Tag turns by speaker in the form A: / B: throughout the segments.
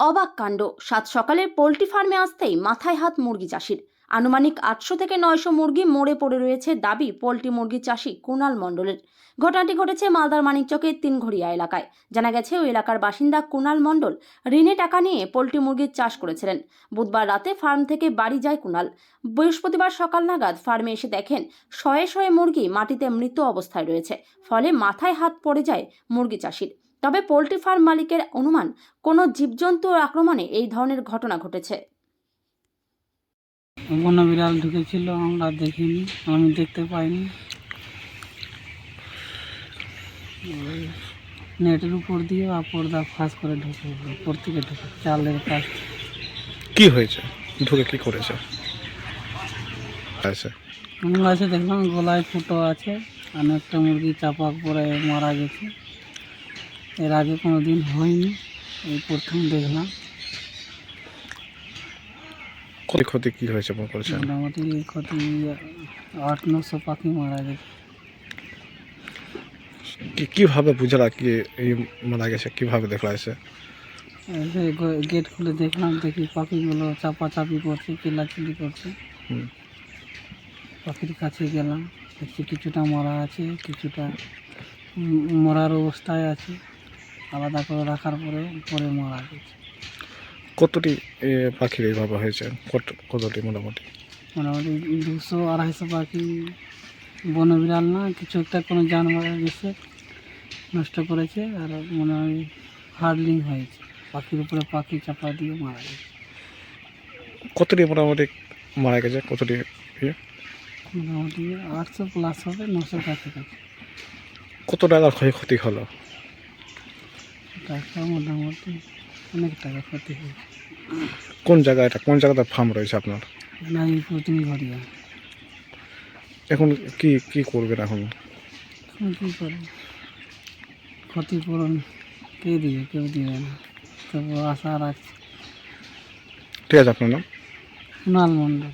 A: অবাক কাণ্ড। সাত সকালে পোলট্রি ফার্মে আসতেই মাথায় হাত মুরগি চাষির। আনুমানিক আটশো থেকে নয়শো মুরগি মরে পড়ে রয়েছে দাবি পোলট্রি মুরগি চাষি কুণাল মণ্ডলের। ঘটনাটি ঘটেছে মালদার মানিকচকের তিনঘড়িয়া এলাকায়। জানা গেছে, ওই এলাকার বাসিন্দা কুণাল মণ্ডল ঋণে টাকা নিয়ে পোলট্রি মুরগির চাষ করেছিলেন। বুধবার রাতে ফার্ম থেকে বাড়ি যায় কুণাল। বৃহস্পতিবার সকাল নাগাদ ফার্মে এসে দেখেন, শয়ে শয়ে মুরগি মাটিতে মৃত অবস্থায় রয়েছে। ফলে মাথায় হাত পড়ে যায় মুরগি চাষির। তবে পোলট্রি ফার্ম মালিকের অনুমান কোনো জীবজন্তুর আক্রমণে এই ধরনের ঘটনা ঘটেছে।
B: বন্য বিড়াল ঢুকেছিল আমরা দেখিনি আমি দেখতে পাইনি। নেটের উপর দিয়ে বা পর্দা ফাঁস করে ঢুকে উপর থেকে ঢুকে চালের কাজ
C: কি হয়েছে? ঢুকে কি করেছে? আচ্ছা।
B: আমরা এসে দেখলাম গলায় ফুটো আছে অনেকটা মুরগি চাপা পরে মারা গেছে। এর আগে কোনো দিন হয়নি এই প্রথম দেখলাম।
C: ক্ষতি কি হয়েছে
B: মোটামুটি ক্ষতি আট নশো পাখি মারা গেছে।
C: কীভাবে বুঝলা কি এই মারা গেছে? কীভাবে দেখলা এসে
B: এসে গেট খুলে দেখলাম দেখি পাখিগুলো চাপাচাপি করছে চিল্লাচিল্লি করছে। পাখির কাছে গেলাম দেখছি কিছুটা মরা আছে কিছুটা মরার অবস্থায় আছে। আলাদা করে রাখার পরে পরে মারা গেছে।
C: কতটি পাখির এইভাবে হয়েছে? কত- কতটি মোটামুটি?
B: মোটামুটি দুশো আড়াইশো পাখি বন বিড়াল না কিছু একটা কোনো জানোয়ার এসে নষ্ট করেছে আর মনে হয় হার্ডলিং হয়েছে। পাখির উপরে পাখি চাপা দিয়ে মারা গেছে।
C: কতটি মোটামুটি মারা গেছে? কতটি?
B: মোটামুটি আটশো প্লাস হবে নশো কাছাকাছি
C: কত টাকার ক্ষয়ক্ষতি হলো?
B: টাকা মোটামুটি অনেক টাকা ক্ষতি হয়েছে
C: কোন জায়গায় এটা? কোন জায়গাতে ফার্ম রয়েছে আপনার?
B: নাই প্রতিদিন ঘরিয়া
C: এখন কি কি করবেন এখন?
B: এখন কী করে ক্ষতিপূরণ কে দিবে কেউ দিবে না। তবু আশা রাখছি।
C: ঠিক আছে আপনার নাম?
B: কুণাল মণ্ডল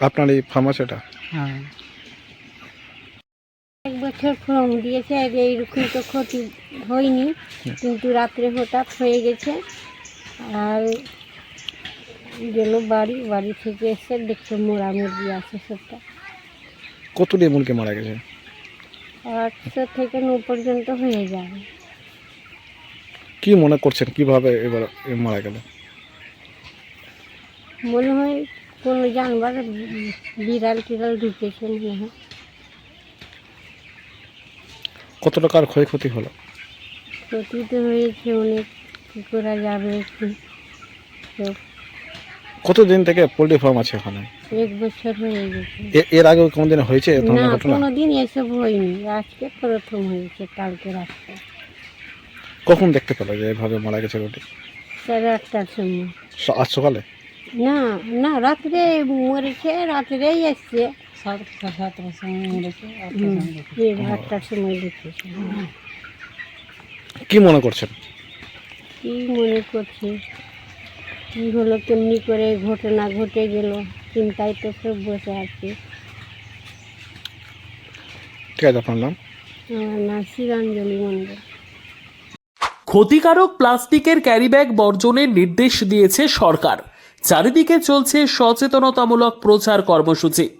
C: আপনার এই ফার্ম আছে এটা?
B: হ্যাঁ।
D: বছর ফর্ম দিয়েছে আর এইরকম তো ক্ষতি হয়নি কিন্তু রাত্রে হঠাৎ হয়ে গেছে। আর গেল বাড়ি বাড়ি থেকে এসে দেখছে মোড়া মুরগি আছে সবটা।
C: কতটি মুরগি মারা গেছে?
D: আটশো থেকে ন পর্যন্ত হয়ে যাবে
C: কি মনে করছেন কীভাবে এবার মারা গেল?
D: মনে হয় কোনো জানবার বিড়াল টিড়াল ঢুকেছে মনে হয়।
C: কত টাকার ক্ষয়ক্ষতি হলো?
D: ক্ষতি তো হয়েছে অনেক কী করা যাবে? একটু তো
C: কতদিন থেকে পোলট্রি ফার্ম আছে এখানে?
D: এক বছর হয়ে গেছে।
C: এ- এর আগে কোনোদিন হয়েছে এ
D: না
C: ধরনের ঘটনা?
D: কোনোদিন এসব হয়নি। আজকে প্রথম হয়েছে কালকে রাত্রে।
C: কখন দেখতে পেল যে এভাবে মারা গেছে ওটি
D: সাড়ে আটটার সময়।
C: আজ সকালে?
D: না না রাত্রে মরেছে রাত্রেই এসছে।
C: কি মনে করছেন?
D: কি মনে করছি? কি হলো কেমনি করে ঘটনা ঘটে গেল? চিন্তায় তো সব বসে আছি।
C: ঠিক আছে আপনার নাম?
D: আমার নাম শিবাঞ্জলি মণ্ডল।
E: ক্ষতিকারক প্লাস্টিকের ক্যারিব্যাগ বর্জনের নির্দেশ দিয়েছে সরকার। চারিদিকে চলছে সচেতনতামূলক প্রচার কর্মসূচি।